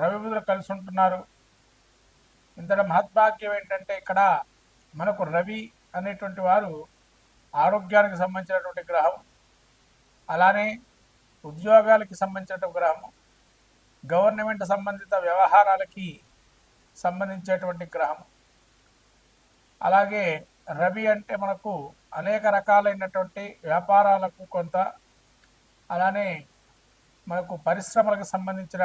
రవిబుధులు కలిసి ఉంటున్నారు. ఇంతటి మహద్భాగ్యం ఏంటంటే ఇక్కడ మనకు రవి అనేటువంటి వారు ఆరోగ్యానికి సంబంధించినటువంటి గ్రహం అలానే ఉద్యోగాలకి సంబంధించినటువంటి గ్రహం గవర్నమెంట్ సంబంధిత వ్యవహారాలకి సంబంధించేటువంటి గ్రహం అలాగే రవి అంటే మనకు అనేక రకాలైనటువంటి వ్యాపారాలకు కొంత అలానే మనకు పరిశ్రమలకు సంబంధించిన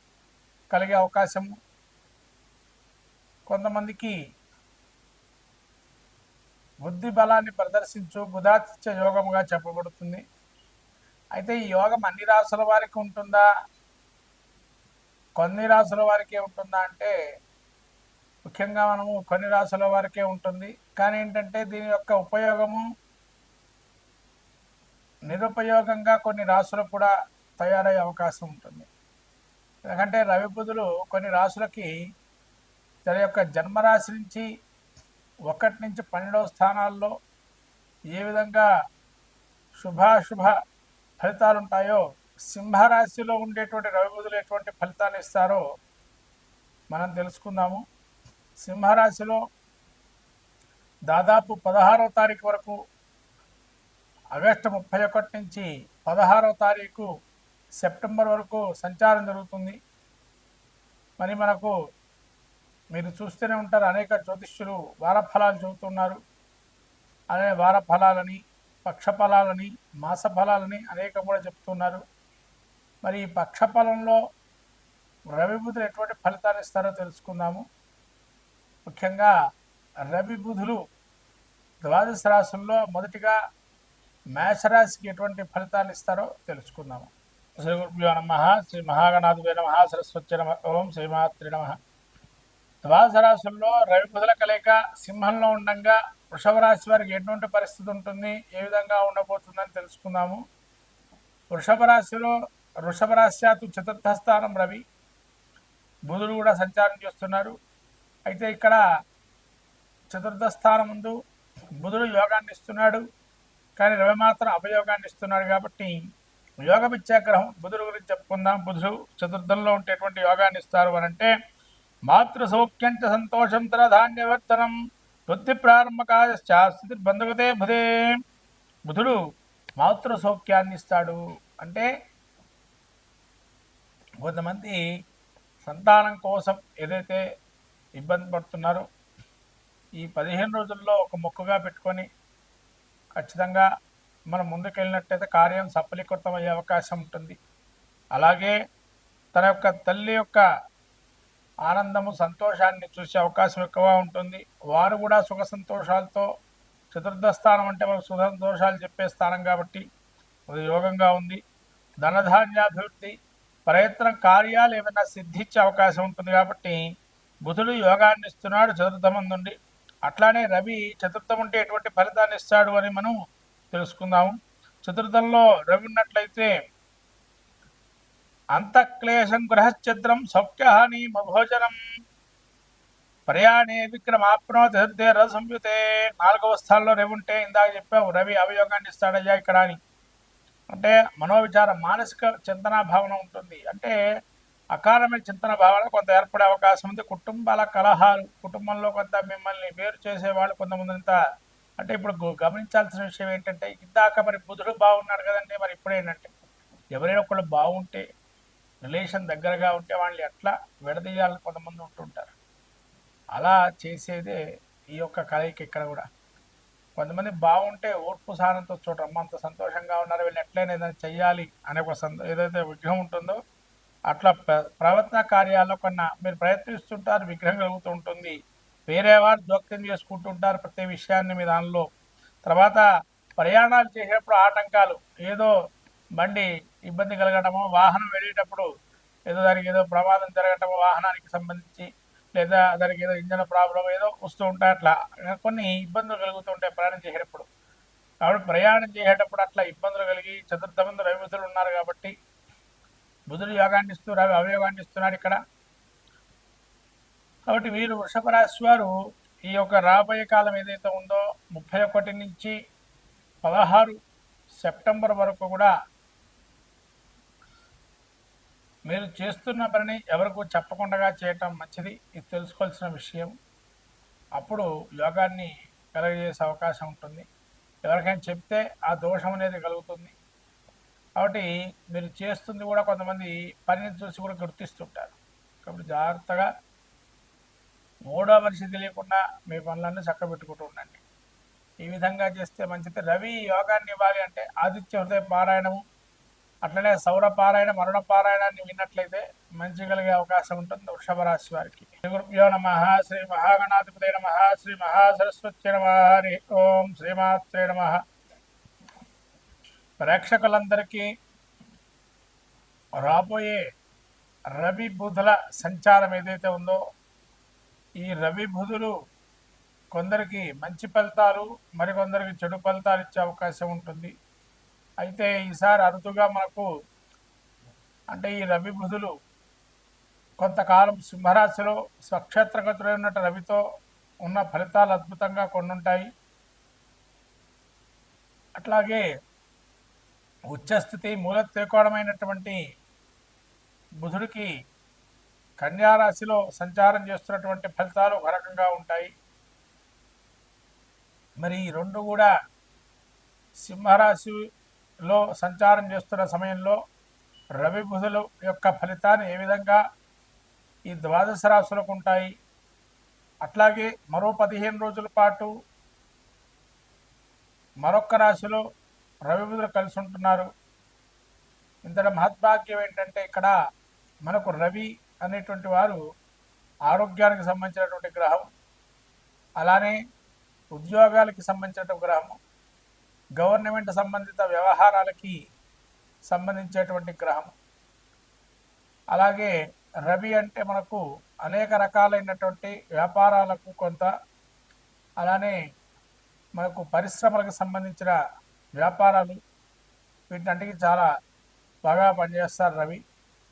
కలిగే అవకాశము కొంతమందికి బుద్ధి బలాన్ని ప్రదర్శించు బుధాతిత్య యోగముగా చెప్పబడుతుంది. అయితే ఈ యోగం అన్ని రాసుల వారికి ఉంటుందా? కొన్ని రాసుల వారికే ఉంటుందా అంటే ముఖ్యంగా మనము కొన్ని రాసుల వారికే ఉంటుంది. కానీ ఏంటంటే దీని యొక్క ఉపయోగము నిరుపయోగంగా కొన్ని రాసులు కూడా తయారయ్యే అవకాశం ఉంటుంది. ఎందుకంటే రవి బుధులు కొన్ని రాసులకి తన యొక్క జన్మరాశి నుంచి ఒకటి నుంచి పన్నెండవ స్థానాల్లో ఏ విధంగా శుభాశుభ ఫలితాలు ఉంటాయో సింహరాశిలో ఉండేటువంటి రవి బుధులు ఎటువంటి ఫలితాలు ఇస్తారో మనం తెలుసుకుందాము. సింహరాశిలో దాదాపు పదహారవ తారీఖు వరకు ఆగస్టు ముప్పై ఒకటి నుంచి పదహారవ తారీఖు సెప్టెంబర్ వరకు సంచారం జరుగుతుంది. మరి మనకు మీరు చూస్తూనే ఉంటారు అనేక జ్యోతిష్యులు వారఫలాలు చెబుతున్నారు. అనే వార ఫలాలని పక్ష ఫలాలని మాస ఫలాలని అనేకం కూడా చెప్తున్నారు మరి ఈ పక్ష ఫలంలో రవి బుధులు ఎటువంటి ఫలితాలు ఇస్తారో తెలుసుకుందాము. ముఖ్యంగా రవి బుధులు ద్వాదశ రాశుల్లో మొదటిగా మేషరాశికి ఎటువంటి ఫలితాలు ఇస్తారో తెలుసుకుందాము. శ్రీ గురుభ్యో నమ శ్రీ మహాగణాధిపతి నమ సరస్వతి నమ ఓం శ్రీమాత్రి నమ. ద్వాదశ రాశుల్లో రవి బుధుల కలయిక సింహంలో ఉండంగా వృషభ రాశి వారికి ఎటువంటి పరిస్థితి ఉంటుంది? ఏ విధంగా ఉండబోతుందని తెలుసుకుందాము. వృషభ రాశిలో వృషభ రాశ్యాతు చతుర్థ స్థానం రవి. బుధుడు కూడా సంచారం చేస్తున్నారు. అయితే ఇక్కడ చతుర్థ స్థానం ముందు బుధుడు యోగాన్ని ఇస్తున్నాడు. కానీ రవి మాత్రం అపయోగాన్ని ఇస్తున్నాడు కాబట్టి యోగ ఇచ్చే గ్రహం బుధుడు గురించి చెప్పుకుందాం. బుధుడు చతుర్థంలో ఉండేటువంటి యోగాన్ని ఇస్తారు అని అంటే మాతృ సౌఖ్యంచ సంతోషం తర ధాన్యవర్తనం వృత్తి ప్రారంభకాయస్థితి బంధుగతే బుధే. బుధుడు మాతృ సౌఖ్యాన్ని ఇస్తాడు అంటే కొంతమంది సంతానం కోసం ఏదైతే ఇబ్బంది పడుతున్నారో ఈ పదిహేను రోజుల్లో ఒక మొక్కుగా పెట్టుకొని ఖచ్చితంగా మనం ముందుకెళ్ళినట్టయితే కార్యం సఫలీకృతం అయ్యే అవకాశం ఉంటుంది. అలాగే తన యొక్క తల్లి యొక్క ఆనందము సంతోషాన్ని చూసే అవకాశం ఎక్కువ ఉంటుంది. వారు కూడా సుఖ సంతోషాలతో చతుర్థ స్థానం అంటే మనకు సుఖ సంతోషాలు చెప్పే స్థానం కాబట్టి అది యోగంగా ఉంది. ధనధాన్యాభివృద్ధి ప్రయత్నం కార్యాలు ఏమైనా సిద్ధించే అవకాశం ఉంటుంది కాబట్టి బుధుడు యోగాన్ని ఇస్తున్నాడు చతుర్థమం నుండి అట్లానే రవి చతుర్థం ఉంటే ఎటువంటి ఫలితాన్ని ఇస్తాడు అని మనం తెలుసుకుందాము చతుర్థంలో రవి ఉన్నట్లయితే అంతఃక్లేశం గృహశ్చద్రం సౌఖ్యహాని మభోజనం ప్రయాణే విక్రమాప్నోతి హృదయ రసంయుతే. నాలుగవ స్థానంలో రవి ఉంటే ఇందాక చెప్పాము రవి అవయోగాన్ని ఇస్తాడయ్యా ఇక్కడ అని. అంటే మనోవిచారం మానసిక చింతనా భావన ఉంటుంది. అంటే అకారమైన చింతన భావన కొంత ఏర్పడే అవకాశం ఉంది. కుటుంబాల కలహాలు కుటుంబంలో కొంత మిమ్మల్ని వేరు చేసేవాళ్ళు కొంతమంది అంతా అంటే ఇప్పుడు గమనించాల్సిన విషయం ఏంటంటే ఇందాక మరి బుధుడు బాగున్నాడు కదండి మరి ఇప్పుడు ఏంటంటే ఎవరైనా ఒకళ్ళు బాగుంటే రిలేషన్ దగ్గరగా ఉంటే వాళ్ళని ఎట్లా విడదీయాలని కొంతమంది ఉంటుంటారు. అలా చేసేదే ఈ యొక్క కలయిక ఇక్కడ కూడా. కొంతమంది బాగుంటే ఓర్పు సహనంతో చూడరు అంత సంతోషంగా ఉన్నారు వీళ్ళు ఎట్లయినా ఏదైనా చెయ్యాలి అనే ఒక సంద ఏదైతే విగ్రహం ఉంటుందో అట్లా ప్ర- ప్రవర్తన కార్యాల్లో కన్నా మీరు ప్రయత్నిస్తుంటారు విగ్రహం కలుగుతూ ఉంటుంది. వేరే వారు జోక్యం చేసుకుంటుంటారు ప్రతి విషయాన్ని మీ దానిలో. తర్వాత ప్రయాణాలు చేసేటప్పుడు ఆటంకాలు. ఏదో బండి ఇబ్బంది కలగటమో వాహనం వెళ్ళేటప్పుడు ఏదో దానికి ఏదో ప్రమాదం జరగటమో వాహనానికి సంబంధించి లేదా దానికి ఏదో ఇంజన్ ప్రాబ్లం ఏదో వస్తూ ఉంటాయి అట్లా. కొన్ని ఇబ్బందులు కలుగుతూ ఉంటాయి ప్రయాణం చేసేటప్పుడు. కాబట్టి ప్రయాణం చేసేటప్పుడు అట్లా ఇబ్బందులు కలిగి చతుర్థ మంది రవిబుద్ధులు ఉన్నారు కాబట్టి బుధుడు యోగాన్ని ఇస్తూ రవి అవయోగాన్ని ఇస్తున్నాడు ఇక్కడ. కాబట్టి వీరు వృషభ రాశి వారు ఈ యొక్క రాబోయే కాలం ఏదైతే ఉందో ముప్పై ఒకటి నుంచి పదహారు సెప్టెంబర్ వరకు కూడా మీరు చేస్తున్న పనిని ఎవరికూ చెప్పకుండా చేయటం మంచిది. ఇది తెలుసుకోవాల్సిన విషయం. అప్పుడు యోగాన్ని కలగజేసే అవకాశం ఉంటుంది. ఎవరికైనా చెప్తే ఆ దోషం అనేది కలుగుతుంది. కాబట్టి మీరు చేస్తుంది కూడా కొంతమంది పనిని చూసి కూడా గుర్తిస్తుంటారు. కాబట్టి జాగ్రత్తగా మూడో మనిషి తెలియకుండా మీ పనులన్నీ చక్కబెట్టుకుంటూ ఉండండి. ఈ విధంగా చేస్తే మంచిది. రవి యోగాన్ని ఇవ్వాలి అంటే ఆదిత్య హృదయ పారాయణము అట్లనే సౌర పారాయణ మరణ పారాయణాన్ని విన్నట్లయితే మంచి కలిగే అవకాశం ఉంటుంది వృషభ రాశి వారికి. గురుభ్యో నమ శ్రీ మహాగణాధిపతి నమ శ్రీ మహాసరస్వతి నమ హరి ఓం శ్రీమాత్రే నమ. ప్రేక్షకులందరికీ రాబోయే రవి బుధుల సంచారం ఏదైతే ఉందో ఈ రవి బుధులు కొందరికి మంచి ఫలితాలు మరికొందరికి చెడు ఫలితాలు ఇచ్చే అవకాశం ఉంటుంది. అయితే ఈసారి అరుదుగా మనకు అంటే ఈ రవి బుధులు కొంతకాలం సింహరాశిలో స్వక్షేత్రగతులై ఉన్నట్టు రవితో ఉన్న ఫలితాలు అద్భుతంగా కొన్ని ఉంటాయి అట్లాగే ఉచ్చస్థితి మూల త్రికోణమైనటువంటి బుధుడికి కన్యారాశిలో సంచారం చేస్తున్నటువంటి ఫలితాలు ఒక రకంగా ఉంటాయి. మరి ఈ రెండు కూడా సింహరాశిలో సంచారం చేస్తున్న సమయంలో రవి బుధుల యొక్క ఫలితాన్ని ఏ విధంగా ఈ ద్వాదశ రాశులకు ఉంటాయి. అట్లాగే మరో పదిహేను రోజుల పాటు మరొక రాశిలో రవి బుధులు కలిసి ఉంటున్నారు. ఇంతటి మహద్భాగ్యం ఏంటంటే ఇక్కడ మనకు రవి అనేటువంటి వారు ఆరోగ్యానికి సంబంధించినటువంటి గ్రహం అలానే ఉద్యోగాలకి సంబంధించినటువంటి గ్రహం గవర్నమెంట్ సంబంధిత వ్యవహారాలకి సంబంధించేటువంటి గ్రహం. అలాగే రవి అంటే మనకు అనేక రకాలైనటువంటి వ్యాపారాలకు కొంత అలానే మనకు పరిశ్రమలకు సంబంధించిన వ్యాపారాలు వీటన్నిటికీ చాలా బాగా పనిచేస్తారు రవి.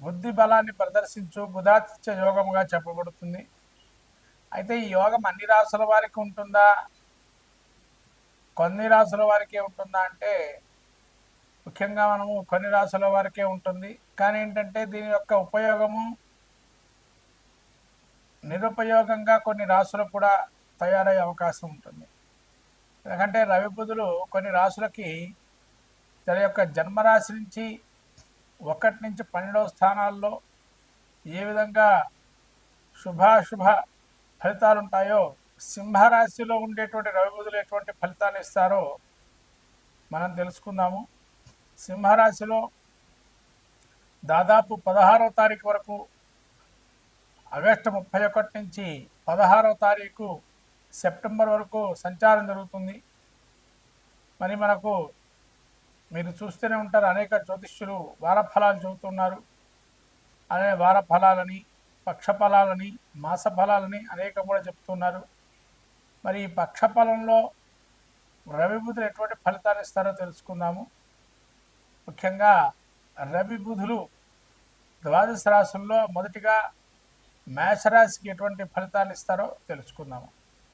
బుద్ధి బలాన్ని ప్రదర్శించు బుధాతిత్య యోగముగా చెప్పబడుతుంది. అయితే ఈ యోగం అన్ని రాసుల వారికి ఉంటుందా? కొన్ని రాసుల వారికే ఉంటుందా అంటే ముఖ్యంగా మనము కొన్ని రాసుల వారికే ఉంటుంది. కానీ ఏంటంటే దీని యొక్క ఉపయోగము నిరుపయోగంగా కొన్ని రాసులు కూడా తయారయ్యే అవకాశం ఉంటుంది. ఎందుకంటే రవి బుధులు కొన్ని రాసులకి తన యొక్క జన్మరాశి నుంచి ఒకటి నుంచి పన్నెండవ స్థానాల్లో ఏ విధంగా శుభాశుభ ఫలితాలు ఉంటాయో సింహరాశిలో ఉండేటువంటి రవి బుధులు ఎటువంటి ఫలితాలు ఇస్తారో మనం తెలుసుకుందాము. సింహరాశిలో దాదాపు పదహారవ తారీఖు వరకు ఆగస్టు ముప్పై ఒకటి నుంచి పదహారవ తారీఖు సెప్టెంబర్ వరకు సంచారం జరుగుతుంది. మరి మనకు మీరు చూస్తూనే ఉంటారు అనేక జ్యోతిష్యులు వారఫలాలు చెబుతున్నారు. అనే వారఫలాలని పక్షఫలాలని మాసఫలాలని అనేక అనేకం కూడా చెప్తున్నారు మరి ఈ పక్షఫలంలో రవి బుధులు ఎటువంటి ఫలితాలు ఇస్తారో తెలుసుకుందాము. ముఖ్యంగా రవి బుధులు ద్వాదశ రాశుల్లో మొదటిగా మేషరాశికి ఎటువంటి ఫలితాలు ఇస్తారో తెలుసుకుందాము.